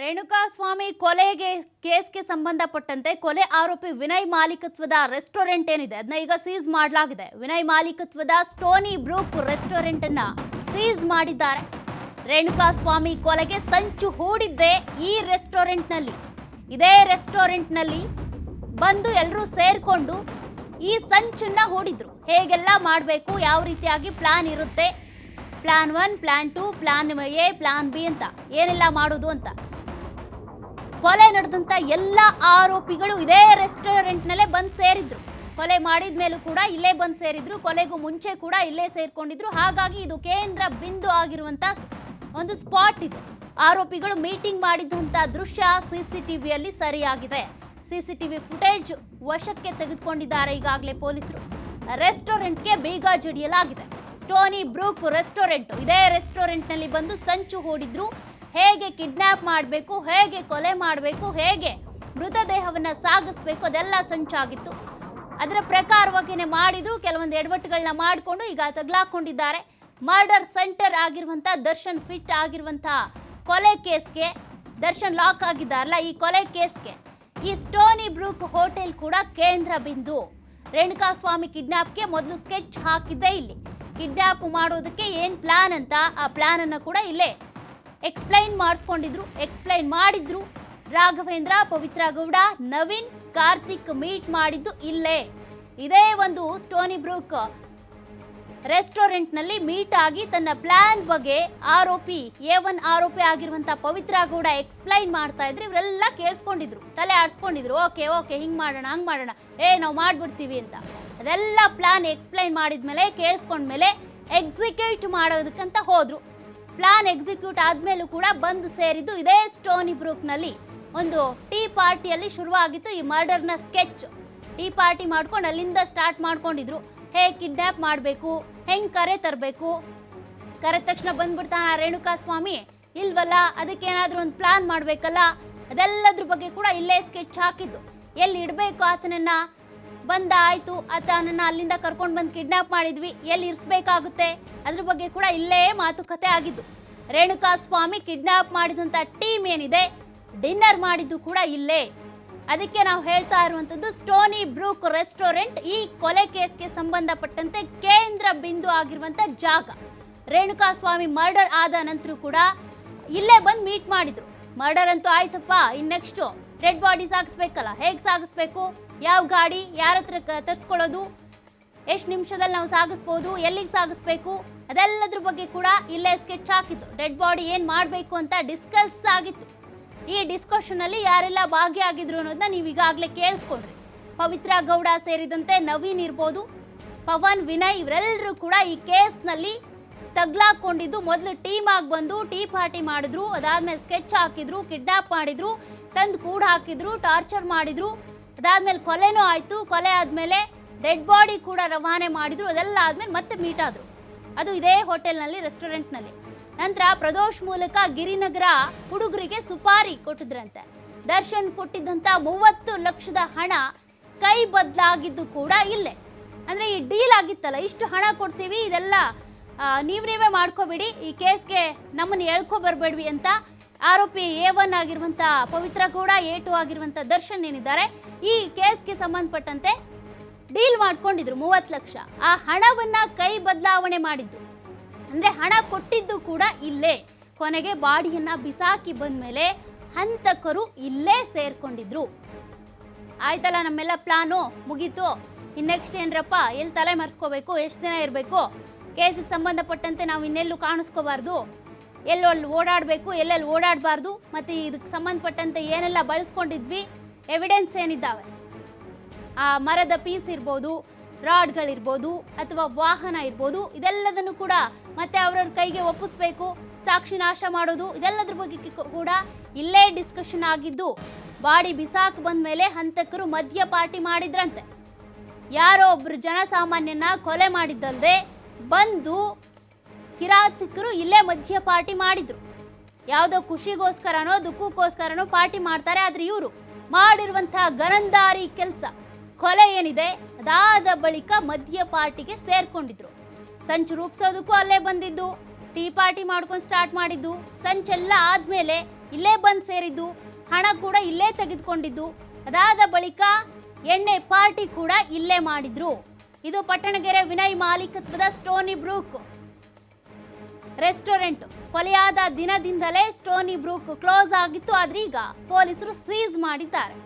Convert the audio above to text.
ರೇಣುಕಾಸ್ವಾಮಿ ಕೊಲೆಗೆ, ಕೇಸ್ಗೆ ಸಂಬಂಧಪಟ್ಟಂತೆ ಕೊಲೆ ಆರೋಪಿ ವಿನಯ್ ಮಾಲೀಕತ್ವದ ರೆಸ್ಟೋರೆಂಟ್ ಏನಿದೆ? ಅದನ್ನ ಈಗ ಸೀಸ್ ಮಾಡಲಾಗಿದೆ. ವಿನಯ್ ಮಾಲೀಕತ್ವದ ಸ್ಟೋನಿ ಬ್ರೂಕ್ ರೆಸ್ಟೋರೆಂಟ್ ಅನ್ನ ಸೀಸ್ ಮಾಡಿದ್ದಾರೆ. ರೇಣುಕಾಸ್ವಾಮಿ ಕೊಲೆಗೆ ಸಂಚು ಹೂಡಿದ್ದೆ ಈ ರೆಸ್ಟೋರೆಂಟ್ನಲ್ಲಿ. ಇದೇ ರೆಸ್ಟೋರೆಂಟ್ನಲ್ಲಿ ಬಂದು ಎಲ್ಲರೂ ಸೇರ್ಕೊಂಡು ಈ ಸಂಚನ್ನ ಹೂಡಿದ್ರು. ಹೇಗೆಲ್ಲ ಮಾಡಬೇಕು, ಯಾವ ರೀತಿಯಾಗಿ ಪ್ಲಾನ್ ಇರುತ್ತೆ? Plan one, plan two, plan A, plan B ಅಂತ. ಏನೆಲ್ಲ ಮಾಡೋದು ಅಂತ. ಕೊಲೆ ನಡೆದಂತ ಎಲ್ಲ ಆರೋಪಿಗಳು ಇದೇ ರೆಸ್ಟೋರೆಂಟ್ನಲ್ಲೇ ಬಂದು ಸೇರಿದ್ರು. ಕೊಲೆ ಮಾಡಿದ ಮೇಲೂ ಕೂಡ ಇಲ್ಲೇ ಬಂದು ಸೇರಿದ್ರು, ಕೊಲೆಗೂ ಮುಂಚೆ ಕೂಡ ಇಲ್ಲೇ ಸೇರ್ಕೊಂಡಿದ್ರು. ಹಾಗಾಗಿ ಇದು ಕೇಂದ್ರ ಬಿಂದು ಆಗಿರುವಂತ ಒಂದು ಸ್ಪಾಟ್ ಇದು. ಆರೋಪಿಗಳು ಮೀಟಿಂಗ್ ಮಾಡಿದಂತ ದೃಶ್ಯ ಸಿಸಿಟಿವಿಯಲ್ಲಿ ಸರಿಯಾಗಿದೆ. ಸಿಸಿಟಿವಿ ಫುಟೇಜ್ ವಶಕ್ಕೆ ತೆಗೆದುಕೊಂಡಿದ್ದಾರೆ ಈಗಾಗಲೇ ಪೊಲೀಸರು. ರೆಸ್ಟೋರೆಂಟ್ಗೆ ಬೀಗ ಜಡಿಯಲಾಗಿದೆ. ಸ್ಟೋನಿ ಬ್ರೂಕ್ ರೆಸ್ಟೋರೆಂಟ್, ಇದೇ ರೆಸ್ಟೋರೆಂಟ್ನಲ್ಲಿ ಬಂದು ಸಂಚು ಹೂಡಿದ್ರು. ಹೇಗೆ ಕಿಡ್ನಾಪ್ ಮಾಡಬೇಕು, ಹೇಗೆ ಕೊಲೆ ಮಾಡಬೇಕು, ಹೇಗೆ ಮೃತದೇಹವನ್ನು ಸಾಗಿಸ್ಬೇಕು, ಅದೆಲ್ಲ ಸಂಚಾಗಿತ್ತು. ಅದರ ಪ್ರಕಾರವಾಗಿನೇ ಮಾಡಿದ್ರು, ಕೆಲವೊಂದು ಎಡವಟ್ಟುಗಳನ್ನ ಮಾಡಿಕೊಂಡು ಈಗ ತಗ್ಲಾಕೊಂಡಿದ್ದಾರೆ. ಮರ್ಡರ್ ಸೆಂಟರ್ ಆಗಿರುವಂಥ ದರ್ಶನ್ ಫಿಟ್ ಆಗಿರುವಂಥ ಕೊಲೆ ಕೇಸ್ಗೆ ದರ್ಶನ್ ಲಾಕ್ ಆಗಿದ್ದಾರಲ್ಲ, ಈ ಕೊಲೆ ಕೇಸ್ಗೆ. ಈ ಸ್ಟೋನಿ ಬ್ರೂಕ್ ಹೋಟೆಲ್ ಕೂಡ ಕೇಂದ್ರ ಬಿಂದು. ರೇಣುಕಾಸ್ವಾಮಿ ಕಿಡ್ನಾಪ್ಗೆ ಮೊದಲು ಸ್ಕೆಚ್ ಹಾಕಿದ್ದೇ ಇಲ್ಲಿ. ಕಿಡ್ನಾಪ್ ಮಾಡೋದಕ್ಕೆ ಏನ್ ಪ್ಲಾನ್ ಅಂತ ಆ ಪ್ಲಾನ್ ಅನ್ನ ಕೂಡ ಇಲ್ಲೇ ಎಕ್ಸ್ಪ್ಲೈನ್ ಮಾಡಿಸ್ಕೊಂಡಿದ್ರು ಎಕ್ಸ್ಪ್ಲೈನ್ ಮಾಡಿದ್ರು. ರಾಘವೇಂದ್ರ, ಪವಿತ್ರ ಗೌಡ, ನವೀನ್, ಕಾರ್ತಿಕ್ ಮೀಟ್ ಮಾಡಿದ್ದು ಇಲ್ಲೇ. ಇದೇ ಒಂದು ಸ್ಟೋನಿ ಬ್ರೂಕ್ ರೆಸ್ಟೋರೆಂಟ್ನಲ್ಲಿ ಮೀಟ್ ಆಗಿ ತನ್ನ ಪ್ಲಾನ್ ಬಗ್ಗೆ ಆರೋಪಿ ಎ ಒನ್ ಆರೋಪಿ ಆಗಿರುವಂತ ಪವಿತ್ರ ಗೌಡ ಎಕ್ಸ್ಪ್ಲೈನ್ ಮಾಡ್ತಾ ಇದ್ರೆ. ಇವರೆಲ್ಲ ಕೇಳಿಸ್ಕೊಂಡಿದ್ರು, ತಲೆ ಆಡಿಸ್ಕೊಂಡಿದ್ರು. ಓಕೆ ಓಕೆ ಹಿಂಗ್ ಮಾಡೋಣ, ಹಂಗೆ ಮಾಡೋಣ. ಏ, ನಾವು ಮಾಡ್ಬಿಡ್ತೀವಿ ಅಂತ. ಅದೆಲ್ಲ ಪ್ಲಾನ್ ಎಕ್ಸ್ಪ್ಲೈನ್ ಮಾಡಿದ್ಮೇಲೆ, ಕೇಳಿಸ್ಕೊಂಡ್ಮೇಲೆ ಎಕ್ಸಿಕ್ಯೂಟ್ ಮಾಡೋದಕ್ಕಂತ ಹೋದ್ರು. ಪ್ಲಾನ್ ಎಕ್ಸಿಕ್ಯೂಟ್ ಆದ್ಮೇಲೂ ಕೂಡ ಬಂದು ಸೇರಿದ್ದು ಇದೇ ಸ್ಟೋನಿ ಬ್ರೂಕ್ನಲ್ಲಿ ಒಂದು ಟೀ ಪಾರ್ಟಿಯಲ್ಲಿ ಶುರುವಾಗಿತ್ತು ಈ ಮರ್ಡರ್ನ ಸ್ಕೆಚ್. ಟೀ ಪಾರ್ಟಿ ಮಾಡ್ಕೊಂಡು ಅಲ್ಲಿಂದ ಸ್ಟಾರ್ಟ್ ಮಾಡ್ಕೊಂಡಿದ್ರು. ಹೇಗೆ ಕಿಡ್ನಾಪ್ ಮಾಡಬೇಕು? ಹೆಂಗೆ ಕರೆ ತರಬೇಕು? ಕರೆದ ತಕ್ಷಣ ಬಂದ್ಬಿಡ್ತಾನ ರೇಣುಕಾ ಸ್ವಾಮಿ ಇಲ್ವಲ್ಲ, ಅದಕ್ಕೆ ಏನಾದರೂ ಒಂದು ಪ್ಲಾನ್ ಮಾಡಬೇಕಲ್ಲ? ಅದೆಲ್ಲದ್ರ ಬಗ್ಗೆ ಕೂಡ ಇಲ್ಲೇ ಸ್ಕೆಚ್ ಹಾಕಿದ್ದು. ಎಲ್ಲಿ ಇಡಬೇಕು ಆತನನ್ನ? ಬಂದ ಆಯ್ತು ಆತನನ್ನ ಅಲ್ಲಿಂದ ಕರ್ಕೊಂಡು ಬಂದು ಕಿಡ್ನಾಪ್ ಮಾಡಿದ್ವಿ. ಎಲ್ಲಿ ಇರಿಸ್ಬೇಕಾಗುತ್ತೆ? ಅದ್ರ ಬಗ್ಗೆ ಕೂಡ ಇಲ್ಲೇ ಮಾತುಕತೆ ಆಗಿದ್ದು. ರೇಣುಕಾ ಸ್ವಾಮಿ ಕಿಡ್ನಾಪ್ ಮಾಡಿದಂತ ಟೀಮ್ ಏನಿದೆ? ಡಿನ್ನರ್ ಮಾಡಿದ್ದು ಕೂಡ ಇಲ್ಲೇ. ಅದಕ್ಕೆ ನಾವು ಹೇಳ್ತಾ ಇರುವಂತದ್ದು ಸ್ಟೋನಿ ಬ್ರೂಕ್ ರೆಸ್ಟೋರೆಂಟ್ ಈ ಕೊಲೆ ಕೇಸ್ಗೆ ಸಂಬಂಧಪಟ್ಟಂತೆ ಕೇಂದ್ರ ಬಿಂದು ಆಗಿರುವಂತ ಜಾಗ. ರೇಣುಕಾ ಸ್ವಾಮಿ ಮರ್ಡರ್ ಆದ ನಂತರ ಕೂಡ ಇಲ್ಲೇ ಬಂದು ಮೀಟ್ ಮಾಡಿದ್ರು. ಮರ್ಡರ್ ಅಂತೂ ಆಯ್ತಪ್ಪ, ಇನ್ ನೆಕ್ಸ್ಟ್ ಡೆಡ್ ಬಾಡಿ ಸಾಗಿಸ್ಬೇಕಲ್ಲ, ಹೇಗೆ ಸಾಗಿಸ್ಬೇಕು? ಯಾವ ಗಾಡಿ, ಯಾರ ಹತ್ರ ತರ್ಸ್ಕೊಳ್ಳೋದು? ಎಷ್ಟು ನಿಮಿಷದಲ್ಲಿ ನಾವು ಸಾಗಿಸ್ಬೋದು, ಎಲ್ಲಿಗೆ ಸಾಗಿಸ್ಬೇಕು? ಅದೆಲ್ಲದ್ರ ಬಗ್ಗೆ ಕೂಡ ಇಲ್ಲೇ ಸ್ಕೆಚ್ ಹಾಕಿತ್ತು ಡೆಡ್ ಬಾಡಿ ಏನು ಮಾಡಬೇಕು ಅಂತ ಡಿಸ್ಕಸ್ ಆಗಿತ್ತು. ಈ ಡಿಸ್ಕಷನ್ ಅಲ್ಲಿ ಯಾರೆಲ್ಲ ಭಾಗಿಯಾಗಿದ್ರು ಅನ್ನೋದನ್ನ ನೀವು ಈಗಾಗಲೇ ಕೇಳಿಸ್ಕೊಂಡ್ರಿ ಪವಿತ್ರ ಗೌಡ ಸೇರಿದಂತೆ ನವೀನ್ ಇರ್ಬೋದು. ಪವನ್, ವಿನಯ್ ಇವರೆಲ್ಲರೂ ಕೂಡ ಈ ಕೇಸ್ನಲ್ಲಿ ತಗ್ಲಾಕೊಂಡಿದ್ದು. ಮೊದಲು ಟೀಮ್ ಆಗಿ ಬಂದು ಟೀ ಪಾರ್ಟಿ ಮಾಡಿದ್ರು. ಅದಾದ್ಮೇಲೆ ಸ್ಕೆಚ್ ಹಾಕಿದ್ರು, ಕಿಡ್ನಾಪ್ ಮಾಡಿದ್ರು, ತಂದು ಕೂಡ ಹಾಕಿದ್ರು, ಟಾರ್ಚರ್ ಮಾಡಿದ್ರು. ಅದಾದ್ಮೇಲೆ ಕೊಲೆನೂ ಆಯ್ತು. ಕೊಲೆ ಆದ್ಮೇಲೆ ಡೆಡ್ ಬಾಡಿ ಕೂಡ ರವಾನೆ ಮಾಡಿದ್ರು. ಅದೆಲ್ಲ ಆದ್ಮೇಲೆ ಮತ್ತೆ ಮೀಟ್ ಆದ್ರು. ಅದು ಇದೇ ಹೋಟೆಲ್ನಲ್ಲಿ, ರೆಸ್ಟೋರೆಂಟ್ನಲ್ಲಿ. ನಂತರ ಪ್ರದೋಷ್ ಮೂಲಕ ಗಿರಿನಗರ ಹುಡುಗರಿಗೆ ಸುಪಾರಿ ಕೊಟ್ಟಿದ್ರಂತೆ. ದರ್ಶನ್ ಕೊಟ್ಟಿದ್ದಂಥ ಮೂವತ್ತು ಲಕ್ಷದ ಹಣ ಕೈ ಬದಲಾಗಿದ್ದು ಕೂಡ ಇಲ್ಲೇ. ಅಂದ್ರೆ ಈ ಡೀಲ್ ಆಗಿತ್ತಲ್ಲ, ಇಷ್ಟು ಹಣ ಕೊಡ್ತೀವಿ, ಇದೆಲ್ಲ ನೀವ್ ನೀವೇ ಮಾಡ್ಕೋಬೇಡಿ. ಈ ಕೇಸ್ಗೆ ನಮ್ಮನ್ನು ಎಳ್ಕೊ ಬರ್ಬೇಡ್ವಿ ಅಂತ ಆರೋಪಿ ಎ ಒನ್ ಆಗಿರುವಂತ ಪವಿತ್ರ ಕೂಡ ಎ ಟು ಆಗಿರುವಂತ ದರ್ಶನ್ ಏನಿದ್ದಾರೆ, ಈ ಕೇಸ್ಗೆ ಸಂಬಂಧಪಟ್ಟಂತೆ ಡೀಲ್ ಮಾಡ್ಕೊಂಡಿದ್ರು ಮೂವತ್ತು ಲಕ್ಷ. ಆ ಹಣವನ್ನ ಕೈ ಬದಲಾವಣೆ ಮಾಡಿದ್ದು ಅಂದ್ರೆ ಹಣ ಕೊಟ್ಟಿದ್ದು ಕೂಡ ಇಲ್ಲೇ. ಕೊನೆಗೆ ಬಾಡಿಯನ್ನ ಬಿಸಾಕಿ ಬಂದ ಮೇಲೆ ಹಂತಕರು ಇಲ್ಲೇ ಸೇರ್ಕೊಂಡಿದ್ರು. ಆಯ್ತಲ್ಲ ನಮ್ಮೆಲ್ಲ ಪ್ಲಾನು ಮುಗೀತು. ಇನ್ನೆಕ್ಸ್ಟ್ ಏನ್ರಪ್ಪ ಎಲ್ಲಿ ತಲೆ ಮರೆಸ್ಕೋಬೇಕು, ಎಷ್ಟು ದಿನ ಇರಬೇಕು? ಕೇಸಿಗೆ ಸಂಬಂಧಪಟ್ಟಂತೆ ನಾವು ಇನ್ನೆಲ್ಲೂ ಕಾಣಿಸ್ಕೋಬಾರ್ದು. ಎಲ್ಲೆಲ್ಲಿ ಓಡಾಡಬೇಕು, ಎಲ್ಲೆಲ್ಲಿ ಓಡಾಡಬಾರ್ದು, ಮತ್ತು ಇದಕ್ಕೆ ಸಂಬಂಧಪಟ್ಟಂತೆ ಏನೆಲ್ಲ ಬಳಸ್ಕೊಂಡಿದ್ವಿ ಎವಿಡೆನ್ಸ್ ಏನಿದ್ದಾವೆ? ಆ ಮರದ ಪೀಸ್ ಇರ್ಬೋದು, ರಾಡ್ಗಳಿರ್ಬೋದು, ಅಥವಾ ವಾಹನ ಇರ್ಬೋದು, ಇದೆಲ್ಲದನ್ನು ಕೂಡ ಮತ್ತೆ ಅವರವ್ರ ಕೈಗೆ ಒಪ್ಪಿಸ್ಬೇಕು, ಸಾಕ್ಷಿ ನಾಶ ಮಾಡೋದು, ಇದೆಲ್ಲದ್ರ ಬಗ್ಗೆ ಕೂಡ ಇಲ್ಲೇ ಡಿಸ್ಕಷನ್ ಆಗಿದ್ದು, ಬಾಡಿ ಬಿಸಾಕ್ ಬಂದ್ಮೇಲೆ ಹಂತಕರು ಮದ್ಯ ಪಾರ್ಟಿ ಮಾಡಿದ್ರಂತೆ. ಯಾರೋ ಒಬ್ರು ಜನಸಾಮಾನ್ಯನ ಕೊಲೆ ಮಾಡಿದ್ದಲ್ದೆ ಬಂದು ಕಿರಾತಕರು ಇಲ್ಲೇ ಮಧ್ಯ ಪಾರ್ಟಿ ಮಾಡಿದ್ರು. ಯಾವುದೋ ಖುಷಿಗೋಸ್ಕರನೋ ದುಃಖಕ್ಕೋಸ್ಕರನೋ ಪಾರ್ಟಿ ಮಾಡ್ತಾರೆ, ಆದ್ರೆ ಇವರು ಮಾಡಿರುವಂತಹ ಗರಂದಾರಿ ಕೆಲಸ, ಕೊಲೆ ಏನಿದೆ ಅದಾದ ಬಳಿಕ ಮಧ್ಯ ಪಾರ್ಟಿಗೆ ಸೇರ್ಕೊಂಡಿದ್ರು. ಸಂಚು ರೂಪಿಸೋದಕ್ಕೂ ಅಲ್ಲೇ ಬಂದಿದ್ದು, ಟೀ ಪಾರ್ಟಿ ಮಾಡ್ಕೊಂಡು ಸ್ಟಾರ್ಟ್ ಮಾಡಿದ್ದು ಸಂಚೆಲ್ಲ ಆದಮೇಲೆ ಇಲ್ಲೇ ಬಂದು ಸೇರಿದ್ದು, ಹಣ ಕೂಡ ಇಲ್ಲೇ ತೆಗೆದುಕೊಂಡಿದ್ದು, ಅದಾದ ಬಳಿಕ ಎಣ್ಣೆ ಪಾರ್ಟಿ ಕೂಡ ಇಲ್ಲೇ ಮಾಡಿದ್ರು. ಇದು ಪಟ್ಟಣಗೆರೆ ವಿನಯ್ ಮಾಲೀಕತ್ವದ ಸ್ಟೋನಿ ಬ್ರೂಕ್. ರೆಸ್ಟೋರೆಂಟ್ ಕೊಲೆಯಾದ ದಿನದಿಂದಲೇ ಸ್ಟೋನಿ ಬ್ರೂಕ್ ಕ್ಲೋಸ್ ಆಗಿತ್ತು ಆದ್ರೆ ಈಗ ಪೊಲೀಸರು ಸೀಸ್ ಮಾಡಿದ್ದಾರೆ.